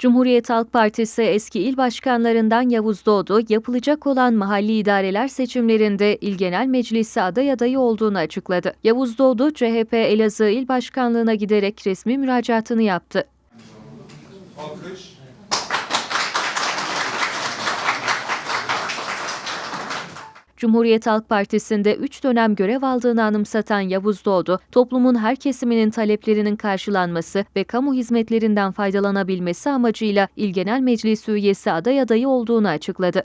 Cumhuriyet Halk Partisi eski il başkanlarından Yavuz Doğdu, yapılacak olan mahalli idareler seçimlerinde İl Genel Meclisi aday adayı olduğunu açıkladı. Yavuz Doğdu, CHP Elazığ İl Başkanlığı'na giderek resmi müracaatını yaptı. Alkış. Cumhuriyet Halk Partisi'nde 3 dönem görev aldığını anımsatan Yavuz Doğdu, toplumun her kesiminin taleplerinin karşılanması ve kamu hizmetlerinden faydalanabilmesi amacıyla İl Genel Meclisi üyesi aday adayı olduğunu açıkladı.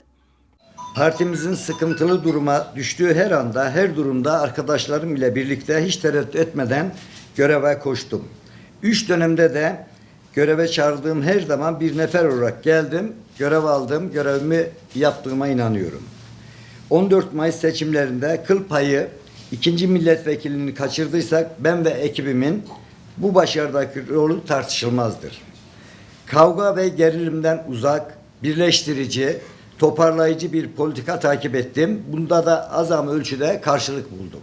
Partimizin sıkıntılı duruma düştüğü her anda, her durumda arkadaşlarım ile birlikte hiç tereddüt etmeden göreve koştum. Üç dönemde de göreve çağrıldığım her zaman bir nefer olarak geldim, görev aldım, görevimi yaptığıma inanıyorum. 14 Mayıs seçimlerinde kıl payı ikinci milletvekilini kaçırdıysak ben ve ekibimin bu başarıdaki rolü tartışılmazdır. Kavga ve gerilimden uzak, birleştirici, toparlayıcı bir politika takip ettim. Bunda da azam ölçüde karşılık buldum.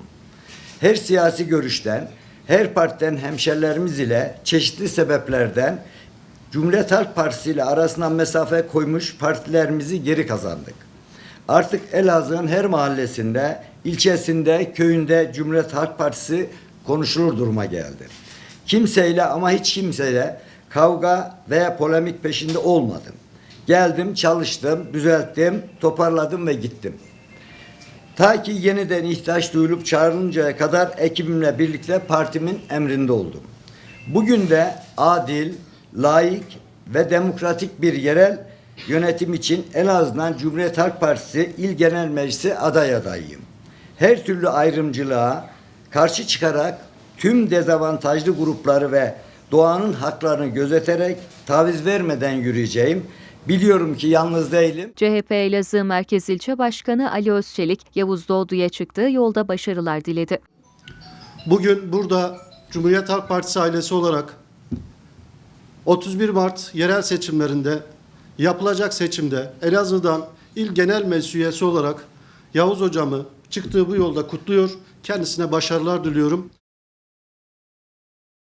Her siyasi görüşten, her partiden hemşerilerimiz ile çeşitli sebeplerden Cumhuriyet Halk Partisi ile arasına mesafe koymuş partilerimizi geri kazandık. Artık Elazığ'ın her mahallesinde, ilçesinde, köyünde Cumhuriyet Halk Partisi konuşulur duruma geldi. Kimseyle ama hiç kimseyle kavga veya polemik peşinde olmadım. Geldim, çalıştım, düzelttim, toparladım ve gittim. Ta ki yeniden ihtiyaç duyulup çağrılıncaya kadar ekibimle birlikte partimin emrinde oldum. Bugün de adil, layık ve demokratik bir yerel yönetim için en azından Cumhuriyet Halk Partisi İl Genel Meclisi aday adayıyım. Her türlü ayrımcılığa karşı çıkarak tüm dezavantajlı grupları ve doğanın haklarını gözeterek taviz vermeden yürüyeceğim. Biliyorum ki yalnız değilim. CHP Elazığ Merkez İlçe Başkanı Ali Özçelik, Yavuz Doğdu'ya çıktığı yolda başarılar diledi. Bugün burada Cumhuriyet Halk Partisi ailesi olarak 31 Mart yerel seçimlerinde yapılacak seçimde Elazığ'dan il genel meclis üyesi olarak Yavuz hocamı çıktığı bu yolda kutluyor. Kendisine başarılar diliyorum.